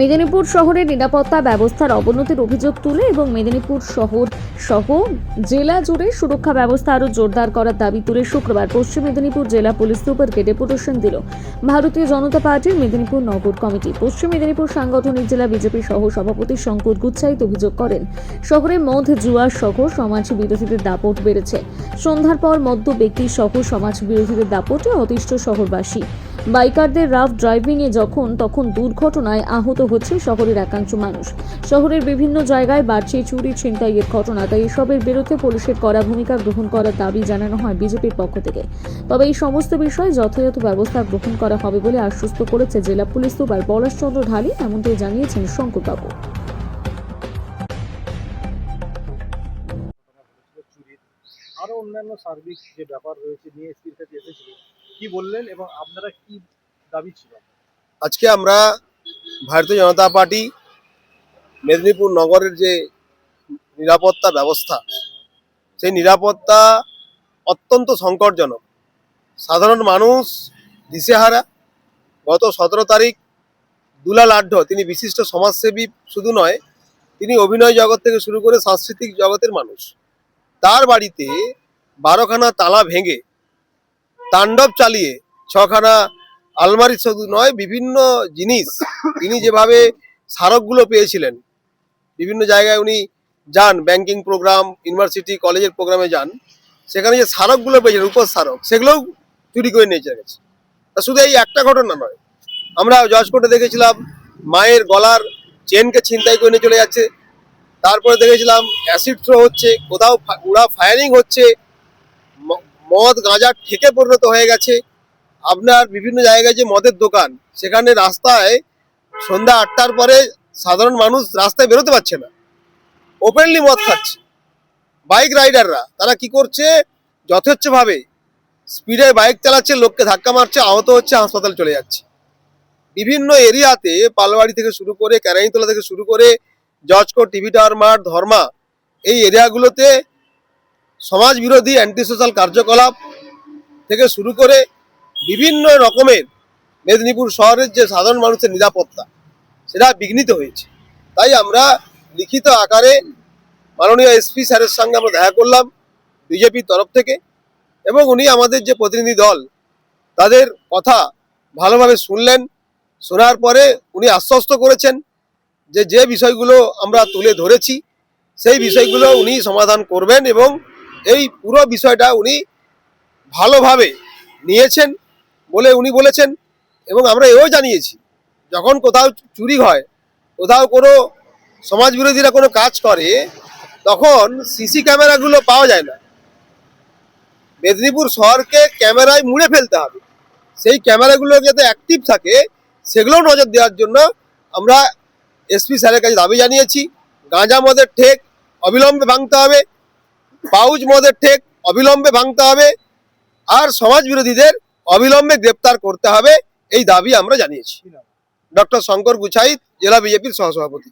মেদিনীপুর শহরের নিরাপত্তা ব্যবস্থার অবনতির অভিযোগ তুলে এবং মেদিনীপুর শহর সহ জেলা জুড়ে সুরক্ষা ব্যবস্থা আরও জোরদার করার দাবি তুলে শুক্রবার পশ্চিম মেদিনীপুর জেলা পুলিশ সুপারকে ডেপুটেশন দিল। ভারতীয় জনতা পার্টির মেদিনীপুর নগর কমিটি। পশ্চিম মেদিনীপুর সাংগঠনিক জেলা বিজেপি সহ সভাপতি শঙ্কর গুচ্ছাইত অভিযোগ করেন, শহরে মদ, জুয়া সহ সমাজ বিরোধীদের দাপট বেড়েছে। সন্ধ্যার পর মদ্য ব্যক্তি সহ সমাজ বিরোধীদের দাপটে অতিষ্ঠ শহরবাসী। বাইকারদের রাফ ড্রাইভিংয়ে যখন, তখন দুর্ঘটনায় আহত হচ্ছে শহরের একাংশ মানুষ। শহরের বিভিন্ন জায়গায় বাড়ছে চুরি ছিনতাইয়ের ঘটনা, তাই এসবের বিরুদ্ধে পুলিশের কড়া ভূমিকা গ্রহণ করার দাবি জানানো হয় বিজেপির পক্ষ থেকে। তবে এই সমস্ত বিষয়ে যথাযথ ব্যবস্থা গ্রহণ করা হবে বলে আশ্বস্ত করেছে জেলা পুলিশ সুপার পলাশচন্দ্র ঢালি, এমনটাই জানিয়েছেন শঙ্করবাবু। অন্যান্য সার্বিক যে ব্যাপার রয়েছে, নিয়ে এসপির কাছে এসেছিল কি বললেন এবং আপনারা কি দাবি ছিল? আজকে আমরা ভারতীয় জনতা পার্টি মেদিনীপুর নগরের যে নিরাপত্তা ব্যবস্থা, সেই নিরাপত্তা অত্যন্ত সংকটজনক। সাধারণ মানুষ, দিশেহারা, গত সতেরো তারিখ দুলাল আড্ড, তিনি বিশিষ্ট সমাজসেবী শুধু নয়, তিনি অভিনয় জগৎ থেকে শুরু করে সাংস্কৃতিক জগতের মানুষ। তার বাড়িতে বারোখানা তালা ভেঙে তাণ্ডব চালিয়ে ছখানা আলমারি শুধু নয়, বিভিন্ন জিনিস তিনি যেভাবে স্মারকগুলো পেয়েছিলেন। বিভিন্ন জায়গায় উনি যান ব্যাংকিং প্রোগ্রাম ইউনিভার্সিটি কলেজের প্রোগ্রামে যান। সেখানে যে স্মারকগুলো পেয়েছেন উপর স্মারক, সেগুলোও চুরি করে নিয়ে চলে গেছে। তা শুধু এই একটা ঘটনা নয়। আমরা জজকোর্টে দেখেছিলাম, মায়ের গলার চেনকে ছিনতাই করে নিয়ে চলে যাচ্ছে। তারপরে দেখেছিলাম অ্যাসিড থ্রো হচ্ছে, কোথাও উড়া ফায়ারিং হচ্ছে। মদ, গাঁজা ঠেকে পরিণত হয়ে গেছে। আপনার বিভিন্ন জায়গায় যে মদের দোকান, সেখানে রাস্তায় সন্ধ্যা আটটার পরে সাধারণ মানুষ রাস্তায় বেরোতে পারছে না। ওপেনলি মদ খাচ্ছে। বাইক রাইডাররা তারা কি করছে? যথেচ্ছভাবে স্পিডে বাইক চালাচ্ছে, লোককে ধাক্কা মারছে, আহত হচ্ছে, হাসপাতাল চলে যাচ্ছে। বিভিন্ন এরিয়াতে পালবাড়ি থেকে শুরু করে ক্যারাইতলা থেকে শুরু করে, জজকোট, টিভি টাওয়ার মাঠ, ধর্মা, এই এরিয়াগুলোতে সমাজ বিরোধী অ্যান্টি সোশ্যাল কার্যকলাপ থেকে শুরু করে বিভিন্ন রকমের মেদিনীপুর শহরের যে সাধারণ মানুষের নিরাপত্তা, সেটা বিঘ্নিত হয়েছে। তাই আমরা লিখিত আকারে মাননীয় এসপি স্যারের সঙ্গে আমরা দেখা করলাম বিজেপির তরফ থেকে এবং উনি আমাদের যে প্রতিনিধি দল, তাদের কথা ভালোভাবে শুনলেন। শোনার পরে উনি আশ্বস্ত করেছেন যে যে বিষয়গুলো আমরা তুলে ধরেছি, সেই বিষয়গুলো উনি সমাধান করবেন এবং এই পুরো বিষয়টা উনি ভালোভাবে নিয়েছেন বলে উনি বলেছেন এবং আমরা এও জানিয়েছি, যখন কোথাও চুরি হয়, কোথাও কোনো সমাজ বিরোধীরা কোনো কাজ করে, তখন সিসি ক্যামেরাগুলো পাওয়া যায় না। মেদিনীপুর শহরকে ক্যামেরায় মুড়ে ফেলতে হবে। সেই ক্যামেরাগুলো যাতে অ্যাক্টিভ থাকে, সেগুলোও নজর দেওয়ার জন্য আমরা এসপি স্যারের কাছে দাবি জানিয়েছি। গাঁজা মদের ঠেক অবিলম্বে ভাঙতে হবে। পাউচ মদের ঠেক অবিলম্বে ভাঙতে হবে আর সমাজ বিরোধীদের অবিলম্বে গ্রেপ্তার করতে হবে, এই দাবি আমরা জানিয়েছি। ডক্টর শঙ্কর গুছাই জেলা বিজেপির সহসভাপতি।